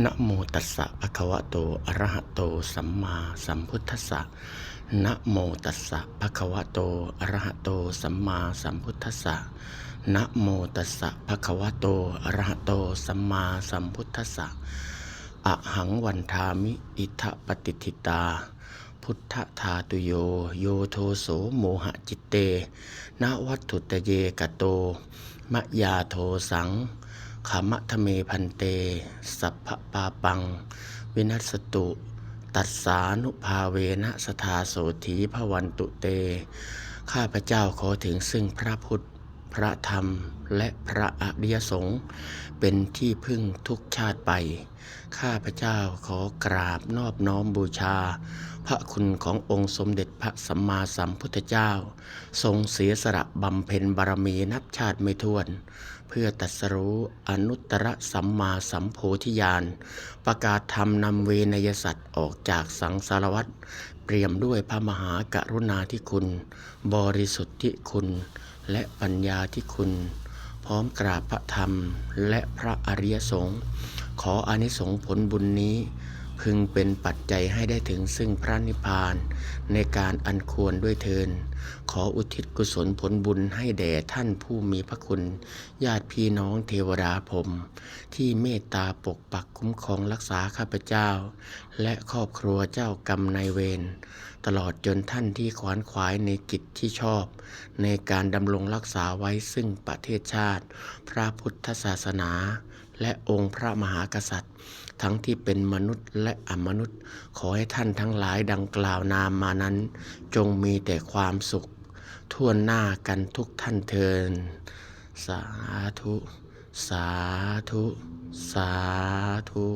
นะโมตัสสะภะคะวะโต อะระหะโต สัมมาสัมพุทธัสสะ นะโมตัสสะภะคะวะโต อะระหะโต สัมมาสัมพุทธัสสะ นะโมตัสสะภะคะวะโต อะระหะโต สัมมาสัมพุทธัสสะ อะหังวันทามิ อิทธปฏิทิตา พุทธทาตุโย โยโทโสโมหะจิตเต นวัตถุตเยกะโต มะยาโทสัง ขามะทะเมพันเต สัพพปาปัง วินัสตุ ตัสสานุภาเวนะสทาโสถีพวันตุเต ข้าพเจ้าขอถึงซึ่งพระพุทธ พระธรรม และพระอริยสงฆ์เป็นที่พึ่งทุกชาติไป ข้าพเจ้าขอกราบนอบน้อมบูชา พระคุณขององค์สมเด็จพระสัมมาสัมพุทธเจ้า ทรงเสียสละบำเพ็ญบารมีนับชาติไม่ถ้วน พื่อตัสรู้อนุตตรสัมมาสัมโพธิญาณ ประกาศธรรมนำเวนยสัตว์ออกจากสังสารวัฏเปรียมด้วยพระมหากรุณาธิคุณ บริสุทธิคุณ และปัญญาที่คุณ พร้อมกราบพระธรรมและพระอริยสงฆ์ขออานิสงส์ผลบุญนี้ พึงเป็นปัจจัยให้ได้ถึงซึ่งพระนิพพานในการอันควรด้วยเทิน ขออุทิศกุศลผลบุญให้แด่ท่านผู้มีพระคุณ ญาติพี่น้องเทวดาผม ที่เมตตาปกปักคุ้มครองรักษาข้าพเจ้า และครอบครัวเจ้ากรรมนายเวร ตลอดจนท่านที่ขวานขวายในกิจที่ชอบ ในการดำรงรักษาไว้ซึ่งประเทศชาติ พระพุทธศาสนา และองค์พระมหากษัตริย์ ทั้งที่เป็นมนุษย์และอมนุษย์ ขอให้ท่านทั้งหลายดังกล่าวนามมานั้น จงมีแต่ความสุข ทั่วหน้ากันทุกท่านเทินสาธุ สาธุ สาธุ